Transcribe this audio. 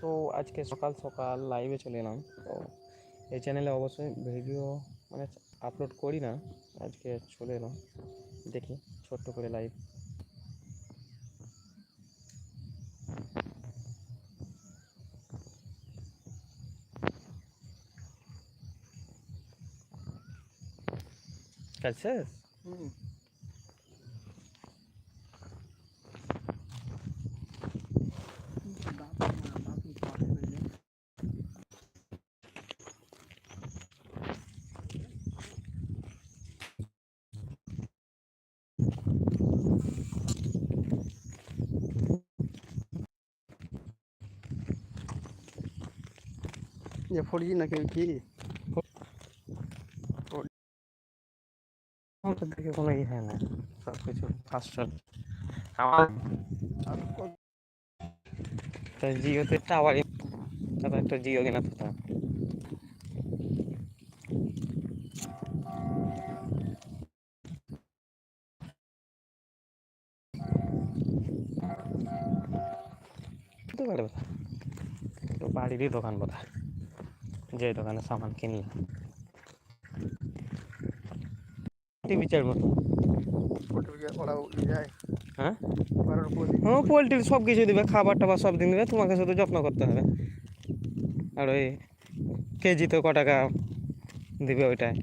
তো আজকে সকাল সকাল লাইভে চলে এলাম। তো এই চ্যানেলে অবশ্যই ভিডিও মানে আপলোড করি না, আজকে চলে এলাম। দেখি, ছোট্ট করে লাইভ কাজ শেষ? যে ফোরজি নাকি কি আমাদের দিকে কোনো ই হয় না সব কিছু ফাস্ট আমার আর তো জিওতে তারপর একটা জিও কেনা কথা দোকানে কথা তো বাড়িরই দোকান কথা যে দোকানে সামান কিনলাম। টিভি যায়। হ্যাঁ? হ্যাঁ পোলট্রির সব কিছু দিবে খাবার টাবার সব দিন দিবে তোমাকে শুধু যত্ন করতে হবে। আর ওই কেজিতে ক টাকা দিবে ওইটাই